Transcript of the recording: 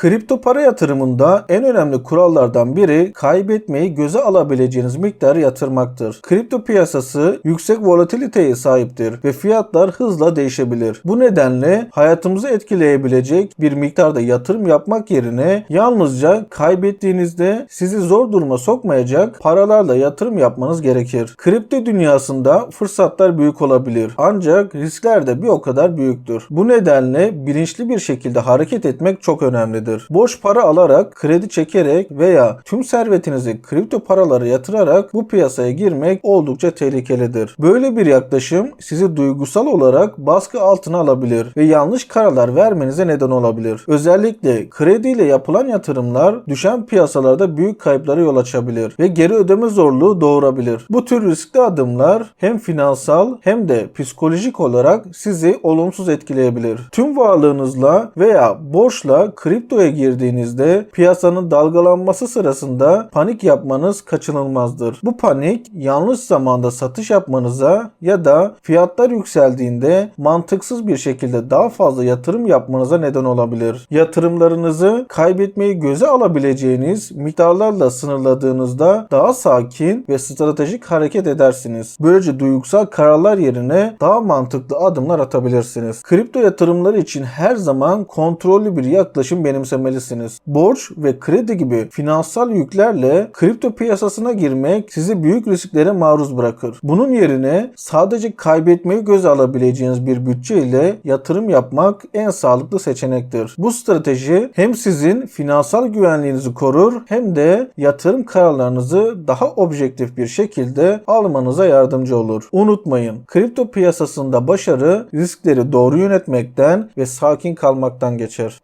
Kripto para yatırımında en önemli kurallardan biri kaybetmeyi göze alabileceğiniz miktarı yatırmaktır. Kripto piyasası yüksek volatiliteye sahiptir ve fiyatlar hızla değişebilir. Bu nedenle hayatımızı etkileyebilecek bir miktarda yatırım yapmak yerine yalnızca kaybettiğinizde sizi zor duruma sokmayacak paralarla yatırım yapmanız gerekir. Kripto dünyasında fırsatlar büyük olabilir ancak riskler de bir o kadar büyüktür. Bu nedenle bilinçli bir şekilde hareket etmek çok önemlidir. Boş para alarak, kredi çekerek veya tüm servetinizi kripto paralara yatırarak bu piyasaya girmek oldukça tehlikelidir. Böyle bir yaklaşım sizi duygusal olarak baskı altına alabilir ve yanlış kararlar vermenize neden olabilir. Özellikle krediyle yapılan yatırımlar düşen piyasalarda büyük kayıplara yol açabilir ve geri ödeme zorluğu doğurabilir. Bu tür riskli adımlar hem finansal hem de psikolojik olarak sizi olumsuz etkileyebilir. Tüm varlığınızla veya borçla kriptoya girdiğinizde piyasanın dalgalanması sırasında panik yapmanız kaçınılmazdır. Bu panik yanlış zamanda satış yapmanıza ya da fiyatlar yükseldiğinde mantıksız bir şekilde daha fazla yatırım yapmanıza neden olabilir. Yatırımlarınızı kaybetmeyi göze alabileceğiniz miktarlarla sınırladığınızda daha sakin ve stratejik hareket edersiniz. Böylece duygusal kararlar yerine daha mantıklı adımlar atabilirsiniz. Kripto yatırımları için her zaman kontrollü bir yaklaşım benimsemelisiniz. Borç ve kredi gibi finansal yüklerle kripto piyasasına girmek sizi büyük risklere maruz bırakır. Bunun yerine sadece kaybetmeyi göze alabileceğiniz bir bütçe ile yatırım yapmak en sağlıklı seçenektir. Bu strateji hem sizin finansal güvenliğinizi korur hem de yatırım kararlarınızı daha objektif bir şekilde almanıza yardımcı olur. Unutmayın, kripto piyasasında başarı riskleri doğru yönetmekten ve sakin kalmaktan geçer.